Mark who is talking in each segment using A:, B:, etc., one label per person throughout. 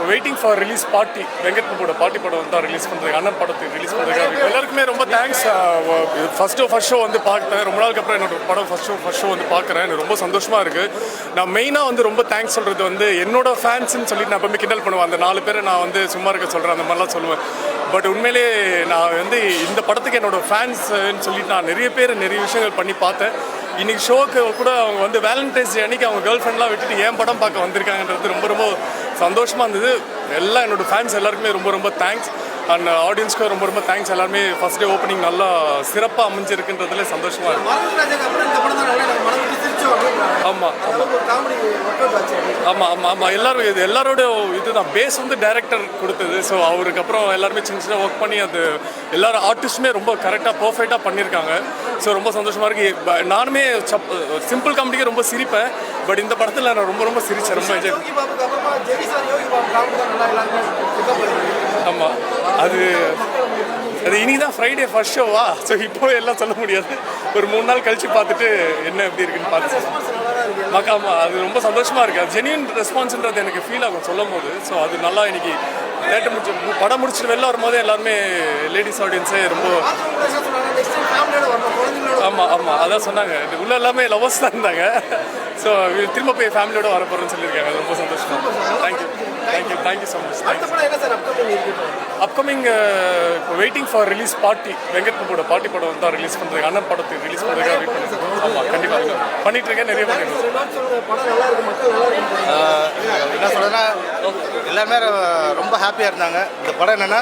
A: Waiting for release party Venkat பிரபுவோட party படம் வந்து release பண்ணுறது அண்ணன் படத்துக்கு ரிலீஸ் பண்ணுறதுக்காக எல்லாருக்குமே ரொம்ப thanks first show first show வந்து பார்த்தேன் ரொம்ப நாளுக்கு அப்புறம் என்னோட படம் ஃபர்ஸ்ட் ஷோ ஃபர்ஸ்ட் ஷோ வந்து பார்க்குறேன். எனக்கு ரொம்ப சந்தோஷமாக இருக்குது நான் மெயினாக வந்து ரொம்ப தேங்க்ஸ் சொல்கிறது வந்து என்னோட ஃபேன்ஸ்னு சொல்லிட்டு நான் எப்பவுமே கிண்டல் பண்ணுவேன். அந்த நாலு பேரை நான் வந்து சும்மா இருக்க சொல்கிறேன் அந்த மாதிரிலாம் சொல்லுவேன். பட் உண்மையிலே நான் வந்து இந்த படத்துக்கு என்னோட ஃபேன்ஸ்ன்னு சொல்லிட்டு நான் நிறைய பேர் நிறைய விஷயங்கள் பண்ணி பார்த்தேன். இன்னைக்கு ஷோக்கு கூட அவங்க வந்து வேலண்டைன்ஸ் டே அன்னைக்கு அவங்க கேர்ள் ஃப்ரெண்ட்லாம் விட்டுட்டு ஏன் படம் பார்க்க வந்திருக்காங்கன்றது ரொம்ப ரொம்ப சந்தோஷமாக இருந்தது. எல்லாம் என்னோட ஃபேன்ஸ் எல்லாருக்குமே ரொம்ப ரொம்ப தேங்க்ஸ் அண்ட் ஆடியன்ஸ்க்கு ரொம்ப ரொம்ப தேங்க்ஸ் எல்லாருமே ஃபர்ஸ்ட் டே ஓப்பனிங் நல்லா சிறப்பாக அமைஞ்சிருக்குன்றதுல சந்தோஷமா இருக்கு. ஆமாம் ஆமாம் ஆமாம் ஆமாம் எல்லாரும் இது எல்லாரோட இதுதான். பேஸ் வந்து டைரக்டர் கொடுத்தது. ஸோ அவருக்கு அப்புறம் எல்லாருமே சின்ன சின்ன ஒர்க் பண்ணி அது எல்லாரும் ஆர்டிஸ்ட்டுமே ரொம்ப கரெக்டாக பர்ஃபெக்டாக பண்ணியிருக்காங்க ஸோ ரொம்ப சந்தோஷமாக இருக்கு. ப- நானுமே சிம்பிள் காமெடிக்கு ரொம்ப சிரிப்பேன். பட் இந்த படத்தில் நான் ரொம்ப ரொம்ப சிரிச்சேன். ரொம்ப என்ஜாய் ஆமாம் அது அது இனி தான் ஃப்ரைடே ஃபர்ஸ்ட் ஷோவா ஸோ இப்போ எல்லாம் சொல்ல முடியாது. ஒரு மூணு நாள் கழிச்சு பார்த்துட்டு என்ன எப்படி இருக்குன்னு பார்த்து மக்காமா அது ரொம்ப சந்தோஷமா இருக்கு. அது ஜெனியூன் ரெஸ்பான்ஸ்ன்றது எனக்கு ஃபீல் ஆகும் சொல்லும் போது ஸோ அது நல்லா இன்னைக்கு தேட்டர் முடிச்சு படம் முடிச்சுட்டு வெளில வரும்போது எல்லாருமே லேடிஸ் ஆடியன்ஸே ரொம்ப ஆமாம் ஆமாம் அதான் சொன்னாங்க. இது உள்ள எல்லாமே லவர்ஸ் தான் இருந்தாங்க. ஸோ திரும்ப போய் ஃபேமிலியோட வர போகிறோம்னு சொல்லியிருக்காங்க. அது ரொம்ப சந்தோஷம் thank you thank you thank you so much
B: upcoming
A: இப்போ waiting for release party Venkat பிரபுவோட party படம் வந்து ரிலீஸ் பண்ணுறதுக்கு அண்ணன் படத்துக்கு ரிலீஸ் பண்ணுறதுக்காக வெயிட் பண்ணிருக்கோம் ஆமாம் கண்டிப்பாக பண்ணிட்டு இருக்கேன் நிறைய பண்ணிருக்கேன்
B: ஒரு நாள் சொல்லுங்க படம் நல்லா இருக்கு மக்கள் நல்லா இருக்கு.
C: என்ன சொல்றேன்னா எல்லாருமே ரொம்ப ஹாப்பியாக இருந்தாங்க. இந்த படம் என்னென்னா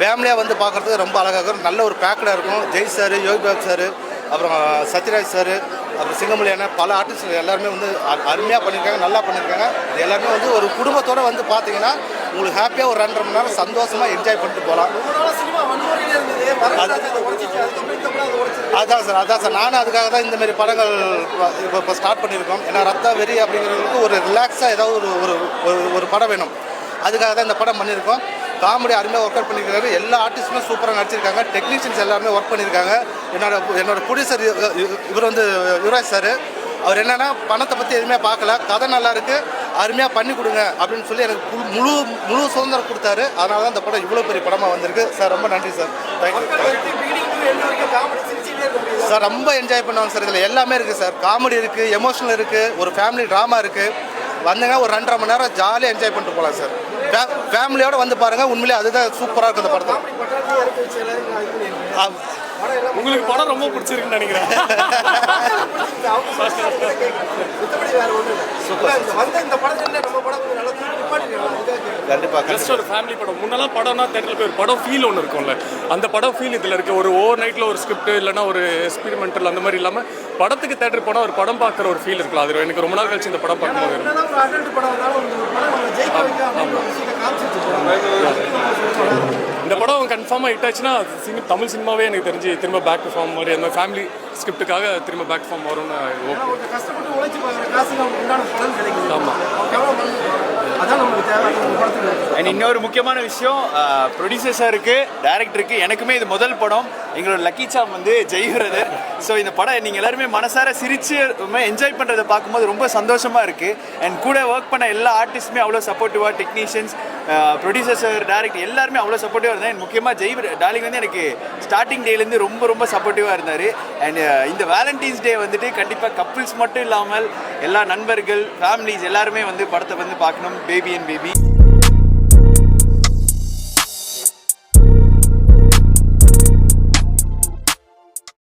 C: ஃபேமிலியாக வந்து பார்க்குறதுக்கு ரொம்ப அழகாக இருக்கும். நல்ல ஒரு பேக்கில் இருக்கும். ஜெய் சார் யோகி பாபு சார் அப்புறம் சத்யராஜ் சார் அப்புறம் சிங்கமொழி அண்ணன் பல ஆர்டிஸ்ட் எல்லாருமே வந்து அருமையாக பண்ணியிருக்காங்க நல்லா பண்ணியிருக்காங்க. இது எல்லாருமே வந்து ஒரு குடும்பத்தோடு வந்து பார்த்தீங்கன்னா உங்களுக்கு ஹாப்பியாக ஒரு ரெண்டரை மணி நேரம் சந்தோஷமாக என்ஜாய் பண்ணிட்டு போகலாம். அதான் சார் அதான் சார். நானும் அதுக்காக தான் இந்த மாதிரி படங்கள் இப்போ இப்போ ஸ்டார்ட் பண்ணியிருக்கோம். ஏன்னா ரத்த வெறி அப்படிங்கிறதுக்கு ஒரு ரிலாக்ஸாக ஏதாவது ஒரு ஒரு ஒரு- ஒரு படம் வேணும். அதுக்காக தான் இந்த படம் பண்ணியிருக்கோம். காமெடி அருமையாக ஒர்க் அவுட் பண்ணியிருக்காரு. எல்லா ஆர்டிஸ்ட்டுமே சூப்பராக நடிச்சிருக்காங்க. டெக்னீஷியன்ஸ் எல்லாருமே ஒர்க் பண்ணியிருக்காங்க. என்னோட என்னோட ப்ரொடியூசர் இவர் வந்து யுவராஜ் சார். அவர் என்னன்னா பணத்தை பற்றி எதுவுமே பார்க்கல. கதை நல்லா இருக்கு. அருமையாக பண்ணி கொடுங்க அப்படின்னு சொல்லி எனக்கு முழு முழு சுதந்திரம் கொடுத்தாரு. அதனால தான் இந்த படம் இவ்வளோ பெரிய படமாக வந்திருக்கு. சார் ரொம்ப நன்றி சார். தேங்க்யூ சார் ரொம்ப என்ஜாய் பண்ணுவாங்க சார். இதில் எல்லாமே இருக்குது சார். காமெடி இருக்குது எமோஷனல் இருக்குது ஒரு ஃபேமிலி ட்ராமா இருக்குது வந்தீங்க ஒரு ரெண்டரை மணி நேரம் ஜாலியாக என்ஜாய் பண்ணிட்டு போகலாம் சார். ஃபேமிலியோடு வந்து பாருங்கள் உண்மையிலே அதுதான் சூப்பராக இருக்குது இந்த படத்தை
A: உங்களுக்கு படம் ரொம்ப பிடிச்சிருக்குன்னு நினைக்கிறேன். ஜஸ்ட் ஒரு ஃபேமிலி படம். முன்னெல்லாம் படம்னா தேட்டரில் போய் ஒரு படம் ஃபீல் ஒன்று இருக்கும்ல. அந்த படம் ஃபீல் இதில் இருக்கு. ஒரு ஓவர் நைட்டில் ஒரு ஸ்கிரிப்ட் இல்லைன்னா ஒரு எக்ஸ்பெரிமெண்டல் அந்த மாதிரி இல்லாமல் படத்துக்கு தேட்டர் போனால் ஒரு படம் பார்க்குற ஒரு ஃபீல் இருக்கலாம். அது எனக்கு ரொம்ப நாள் கழிச்சு இந்த படம் பார்க்கும்போது.
B: இந்த படம்
A: கன்ஃபார்மாக ஹிட் ஆச்சுன்னா தமிழ் சினிமாவே எனக்கு தெரிஞ்சு திரும்ப பேக் டு ஃபார்ம் மாதிரி அந்த ஃபேமிலி ஸ்கிரிப்டுக்காக திரும்ப பேக் ஃபார்ம் வரும்னு hope.
B: ஏன்னா ஒருத்தர் கஷ்டப்பட்டு உழைச்சு பார்க்குற காசுக்கு அவனுக்கு உண்டான பலன் கிடைக்குது.
A: ஆமா.
B: அவன் எவ்வளவு பண்ணி போறான். அதான் நம்மளுக்கு தேவை இந்த படத்துக்கு
D: அண்ட் இன்னொரு முக்கியமான விஷயம் ப்ரொடியூசர் சாருக்கு டேரக்டருக்கு எனக்குமே இது முதல் படம் எங்களோட லக்கி சாம் வந்து ஜெயிக்கிறது. ஸோ இந்த படம் நீங்கள் எல்லாருமே மனசார சிரிச்சு என்ஜாய் பண்ணுறதை பார்க்கும்போது ரொம்ப சந்தோஷமாக இருக்குது அண்ட் கூட ஒர்க் பண்ண எல்லா ஆர்டிஸ்ட்டுமே அவ்வளோ சப்போர்ட்டிவாக டெக்னீஷியன்ஸ் ப்ரொடியூசர் டேரக்டர் எல்லாருமே அவ்வளோ சப்போர்ட்டிவாக இருந்தாங்க. முக்கியமாக ஜெய் டார்லிங் வந்து எனக்கு ஸ்டார்டிங் டேலேருந்து ரொம்ப ரொம்ப சப்போர்ட்டிவாக இருந்தார். அண்ட் இந்த வேலண்டைன்ஸ் டே வந்துட்டு கண்டிப்பாக கப்புள்ஸ் மட்டும் இல்லாமல் எல்லா நண்பர்கள் ஃபேமிலிஸ் எல்லாருமே வந்து படத்தை வந்து பார்க்கணும். Baby and baby